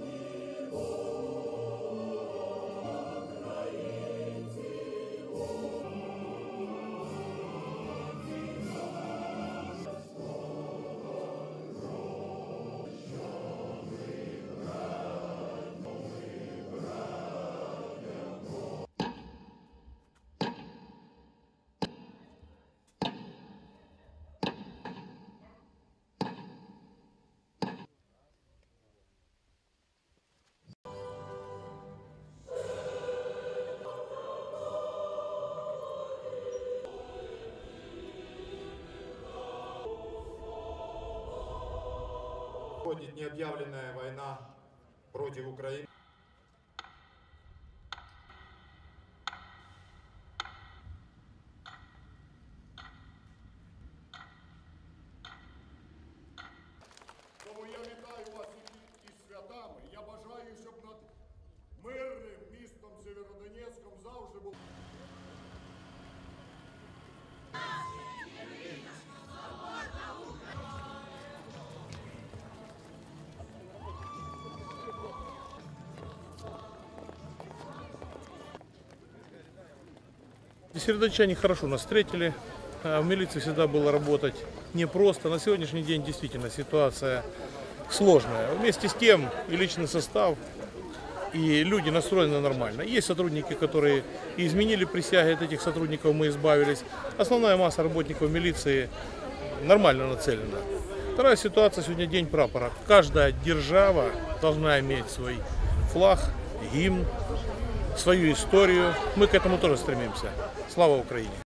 you. Проходит необъявленная война против Украины. Сердочане хорошо нас встретили. А В милиции всегда было работать непросто. На сегодняшний день действительно ситуация сложная. Вместе с тем и личный состав, и люди настроены нормально. Есть сотрудники, которые изменили присяги, от этих сотрудников мы избавились. Основная масса работников милиции нормально нацелена. Вторая ситуация, сегодня день прапора. Каждая держава должна иметь свой флаг, гимн, свою историю. Мы к этому тоже стремимся. Слава Украине!